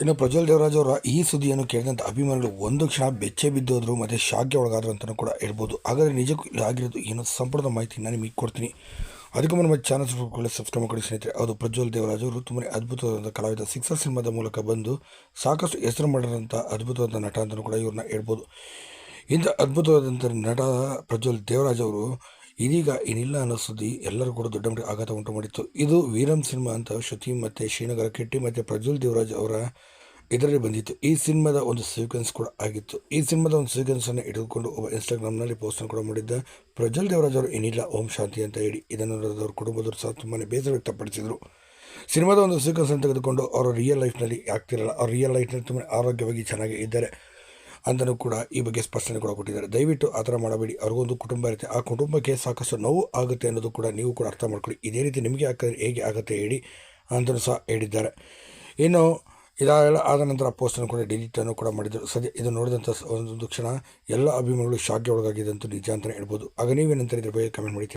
ಇನ್ನು ಪ್ರಜ್ವಲ್ ದೇವರಾಜ್ ಅವರ ಈ ಸುದ್ದಿಯನ್ನು ಕೇಳಿದಂಥ ಅಭಿಮಾನಿಗಳು ಒಂದು ಕ್ಷಣ ಬೆಚ್ಚೆ ಬಿದ್ದೋದ್ರು, ಮತ್ತು ಶಾಕ್ಗೆ ಒಳಗಾದ್ರು ಅಂತಲೂ ಕೂಡ ಹೇಳ್ಬೋದು. ಹಾಗಾದರೆ ನಿಜಕ್ಕೂ ಇಲ್ಲಿ ಆಗಿರೋದು ಏನೋ ಸಂಪೂರ್ಣ ಮಾಹಿತಿ ನಾನು ನಿಮಗೆ ಕೊಡ್ತೀನಿ. ಅದಕ್ಕೂ ನಮ್ಮ ಚಾನಲ್ ಸಬ್ಸ್ಕ್ರೈಬ್ ಮಾಡಿ ಸ್ನೇಹಿತರೆ. ಅದು ಪ್ರಜ್ವಲ್ ದೇವರಾಜ್ ಅವರು ತುಂಬಾ ಅದ್ಭುತವಾದ ಕಲಾವಿದ, ಸಿಕ್ಸರ್ ಸಿನಿಮಾದ ಮೂಲಕ ಬಂದು ಸಾಕಷ್ಟು ಹೆಸರು ಮಾಡಿರೋಂಥ ಅದ್ಭುತವಾದ ನಟ ಅಂತಲೂ ಕೂಡ ಇವ್ರನ್ನ ಹೇಳ್ಬೋದು. ಇಂಥ ಅದ್ಭುತವಾದಂಥ ನಟ ಪ್ರಜ್ವಲ್ ದೇವರಾಜ್ ಅವರು ಇದೀಗ ಏನಿಲ್ಲ ಅನ್ನೋ ಸುದ್ದಿ ಎಲ್ಲರೂ ಕೂಡ ದೊಡ್ಡ ಮಟ್ಟಿಗೆ ಆಘಾತ ಉಂಟು ಮಾಡಿತ್ತು. ಇದು ವೀರಂ ಸಿನಿಮಾ ಅಂತ ಶ್ರುತಿ ಮತ್ತು ಶ್ರೀನಗರ ಕೆಟ್ಟಿ ಮತ್ತು ಪ್ರಜ್ವಲ್ ದೇವರಾಜ್ ಅವರ ಇದರಲ್ಲಿ ಬಂದಿತ್ತು. ಈ ಸಿನಿಮಾದ ಒಂದು ಸೀಕ್ವೆನ್ಸ್ ಕೂಡ ಆಗಿತ್ತು. ಈ ಸಿನಿಮಾದ ಒಂದು ಸೀಕ್ವೆನ್ಸನ್ನು ಹಿಡಿದುಕೊಂಡು ಒಬ್ಬ ಇನ್ಸ್ಟಾಗ್ರಾಮ್ನಲ್ಲಿ ಪೋಸ್ಟನ್ನು ಕೂಡ ಮಾಡಿದ್ದ ಪ್ರಜ್ವಲ್ ದೇವರಾಜ್ ಅವರು, ಏನಿಲ್ಲ, ಓಂ ಶಾಂತಿ ಅಂತ ಹೇಳಿ ಇದನ್ನು ಅವರ ಕುಟುಂಬದವರು ಸಹ ತುಂಬಾ ಬೇಸರ ವ್ಯಕ್ತಪಡಿಸಿದರು. ಸಿನಿಮಾದ ಒಂದು ಸೀಕ್ವೆನ್ಸನ್ನು ತೆಗೆದುಕೊಂಡು ಅವರು ರಿಯಲ್ ಲೈಫ್ನಲ್ಲಿ ಆಗ್ತಿರಲ್ಲ. ಅವ್ರ ರಿಯಲ್ ಲೈಫ್ನಲ್ಲಿ ತುಂಬ ಆರೋಗ್ಯವಾಗಿ ಚೆನ್ನಾಗಿ ಇದ್ದಾರೆ. ಅಂತಲೂ ಕೂಡ ಈ ಬಗ್ಗೆ ಸ್ಪಷ್ಟನೆ ಕೂಡ ಕೊಟ್ಟಿದ್ದಾರೆ. ದಯವಿಟ್ಟು ಆ ಥರ ಮಾಡಬೇಡಿ. ಅವ್ರಿಗೊಂದು ಕುಟುಂಬ ಇರುತ್ತೆ. ಆ ಕುಟುಂಬಕ್ಕೆ ಸಾಕಷ್ಟು ನೋವು ಆಗುತ್ತೆ ಅನ್ನೋದು ಕೂಡ ನೀವು ಕೂಡ ಅರ್ಥ ಮಾಡ್ಕೊಳ್ಳಿ. ಇದೇ ರೀತಿ ನಿಮಗೆ ಆಗ್ತದೆ ಹೇಗೆ ಆಗುತ್ತೆ ಹೇಳಿ ಅಂತಲೂ ಸಹ ಹೇಳಿದ್ದಾರೆ. ಇನ್ನು ಇದಾದ ಆದ ನಂತರ ಪೋಸ್ಟನ್ನು ಕೂಡ ಡಿಲೀಟನ್ನು ಕೂಡ ಮಾಡಿದರು. ಸದ್ಯ ಇದು ನೋಡಿದಂಥ ಒಂದೊಂದು ಕ್ಷಣ ಎಲ್ಲ ಅಭಿಮಾನಿಗಳು ಶಾಕ್ಗೆ ಅಂತ ನಿಜ ಅಂತಲೇ ಹೇಳ್ಬೋದು. ಆಗ ನೀವೇನಂತಾರೆ ಇದ್ರ ಬಗ್ಗೆ ಕಮೆಂಟ್ ಮಾಡಿ.